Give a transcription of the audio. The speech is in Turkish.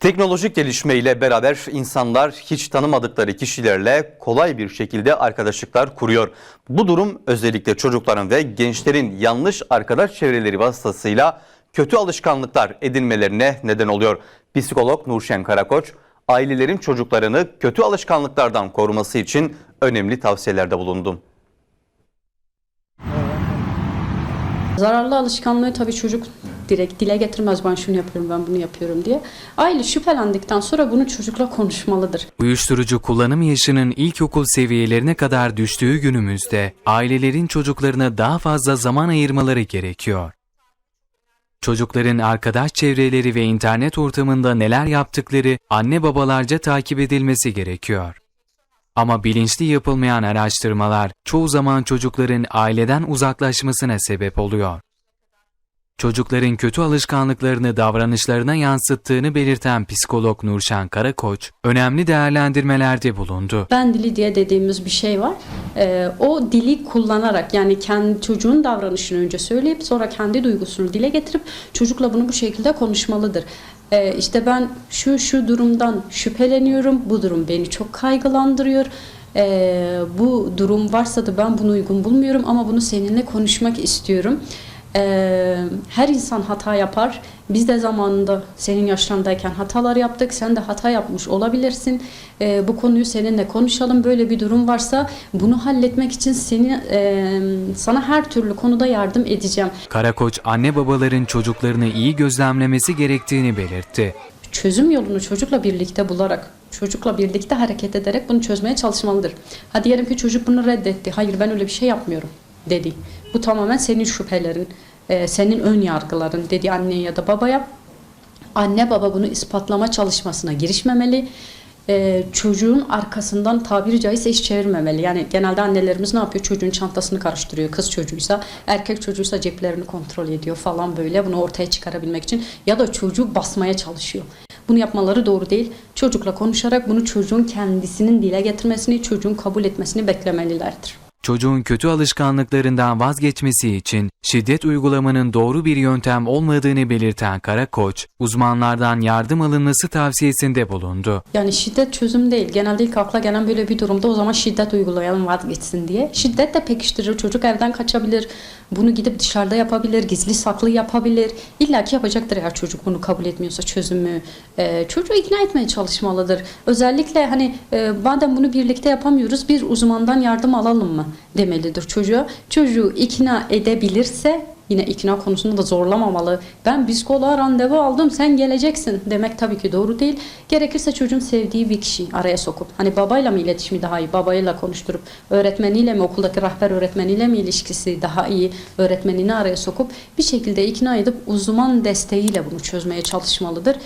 Teknolojik gelişme ile beraber insanlar hiç tanımadıkları kişilerle kolay bir şekilde arkadaşlıklar kuruyor. Bu durum özellikle çocukların ve gençlerin yanlış arkadaş çevreleri vasıtasıyla kötü alışkanlıklar edinmelerine neden oluyor. Psikolog Nurşen Karakoç, ailelerin çocuklarını kötü alışkanlıklardan koruması için önemli tavsiyelerde bulundu. Zararlı alışkanlığı tabii çocuk direkt dile getirmez ben şunu yapıyorum ben bunu yapıyorum diye. Aile şüphelendikten sonra bunu çocukla konuşmalıdır. Uyuşturucu kullanım yaşının ilkokul seviyelerine kadar düştüğü günümüzde ailelerin çocuklarına daha fazla zaman ayırmaları gerekiyor. Çocukların arkadaş çevreleri ve internet ortamında neler yaptıkları anne babalarca takip edilmesi gerekiyor. Ama bilinçli yapılmayan araştırmalar çoğu zaman çocukların aileden uzaklaşmasına sebep oluyor. Çocukların kötü alışkanlıklarını davranışlarına yansıttığını belirten psikolog Nurşen Karakoç, önemli değerlendirmelerde bulundu. Ben dili diye dediğimiz bir şey var. Ee, o dili kullanarak yani kendi çocuğun davranışını önce söyleyip sonra kendi duygusunu dile getirip çocukla bunu bu şekilde konuşmalıdır. Ee, işte ben şu şu durumdan şüpheleniyorum. Bu durum beni çok kaygılandırıyor. Ee, bu durum varsa da ben bunu uygun bulmuyorum ama bunu seninle konuşmak istiyorum. Ee, her insan hata yapar. Biz de zamanında senin yaşlarındayken hatalar yaptık. Sen de hata yapmış olabilirsin. Ee, bu konuyu seninle konuşalım. Böyle bir durum varsa bunu halletmek için seni e, sana her türlü konuda yardım edeceğim. Karakoç, anne babaların çocuklarını iyi gözlemlemesi gerektiğini belirtti. çözüm yolunu çocukla birlikte bularak, çocukla birlikte hareket ederek bunu çözmeye çalışmalıdır. Ha diyelim ki çocuk bunu reddetti. Hayır ben öyle bir şey yapmıyorum dedi. Bu tamamen senin şüphelerin, e, senin ön yargıların dedi anneye ya da babaya. Anne baba bunu ispatlama çalışmasına girişmemeli. E, çocuğun arkasından tabiri caizse iş çevirmemeli. Yani genelde annelerimiz ne yapıyor? Çocuğun çantasını karıştırıyor. Kız çocuğuysa, erkek çocuğuysa ceplerini kontrol ediyor falan böyle. Bunu ortaya çıkarabilmek için. Ya da çocuğu basmaya çalışıyor. Bunu yapmaları doğru değil. Çocukla konuşarak bunu çocuğun kendisinin dile getirmesini, çocuğun kabul etmesini beklemelilerdir. Çocuğun kötü alışkanlıklarından vazgeçmesi için şiddet uygulamanın doğru bir yöntem olmadığını belirten Karakoç, uzmanlardan yardım alınması tavsiyesinde bulundu. Yani şiddet çözüm değil. Genelde ilk akla gelen böyle bir durumda o zaman şiddet uygulayalım vazgeçsin diye. Şiddet de pekiştirir. Çocuk evden kaçabilir. Bunu gidip dışarıda yapabilir. Gizli saklı yapabilir. İlla ki yapacaktır eğer çocuk bunu kabul etmiyorsa çözümü. E, çocuğu ikna etmeye çalışmalıdır. Özellikle hani e, madem bunu birlikte yapamıyoruz bir uzmandan yardım alalım mı demelidir çocuğa. Çocuğu ikna edebilirse yine ikna konusunda da zorlamamalı. Ben psikoloğa randevu aldım sen geleceksin demek tabii ki doğru değil. Gerekirse çocuğun sevdiği bir kişi araya sokup hani babayla mı iletişimi daha iyi babayla konuşturup öğretmeniyle mi okuldaki rehber öğretmeniyle mi ilişkisi daha iyi öğretmenini araya sokup bir şekilde ikna edip uzman desteğiyle bunu çözmeye çalışmalıdır.